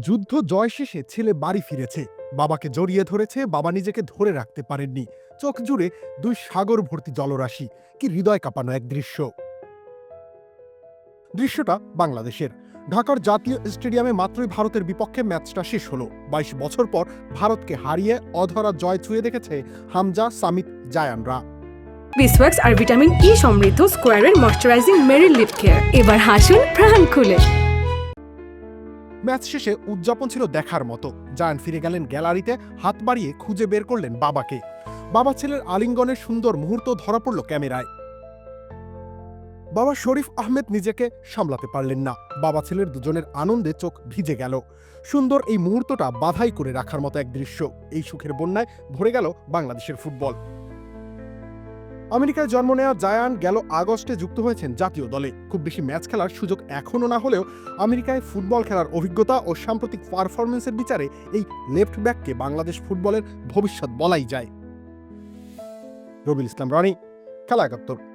যুদ্ধ জয় শেষে ছেলে বাড়ি ফিরেছে। বাবাকে জড়িয়ে ধরেছে, বাবা নিজেকে ধরে রাখতে পারেননি। চোখ জুড়ে দুই সাগর ভর্তি জলরাশি। কি হৃদয় কাঁপানো এক দৃশ্য। দৃশ্যটা বাংলাদেশের। ঢাকার জাতীয় স্টেডিয়ামে মাত্রই ভারতের বিপক্ষে ম্যাচটা শেষ হলো। বাইশ বছর পর ভারতকে হারিয়ে অধরা জয় ছুঁয়ে দেখেছে হামজা সামিত জায়ানরা। বিসওয়াক্স আর ভিটামিন ই সমৃদ্ধ স্কোয়ারের ময়শ্চারাইজিং মেরি লিপ কেয়ার। এবার হাসুন প্রাণ খুলে। ম্যাচ শেষে উদযাপন ছিল দেখার মতো। জায়ান ফিরে গেলেন গ্যালারিতে, হাত বাড়িয়ে খুঁজে বের করলেন বাবাকে। বাবা ছেলের আলিঙ্গনের সুন্দর মুহূর্ত ধরা পড়ল ক্যামেরায়। বাবা শরীফ আহমেদ নিজেকে সামলাতে পারলেন না। বাবা ছেলের দুজনের আনন্দে চোখ ভিজে গেল। সুন্দর এই মুহূর্তটা বাধাই করে রাখার মতো এক দৃশ্য। এই সুখের বন্যায় ভরে গেল বাংলাদেশের ফুটবল। আমেরিকায় জন্ম নেওয়া জায়ান গেল আগস্টে যুক্ত হয়েছেন জাতীয় দলে। খুব বেশি ম্যাচ খেলার সুযোগ এখনও না হলেও আমেরিকায় ফুটবল খেলার অভিজ্ঞতা ও সাম্প্রতিক পারফরমেন্সের বিচারে এই লেফট ব্যাককে বাংলাদেশ ফুটবলের ভবিষ্যৎ বলাই যায়। রবিল ইসলাম রানি, খেলা একাত্তর।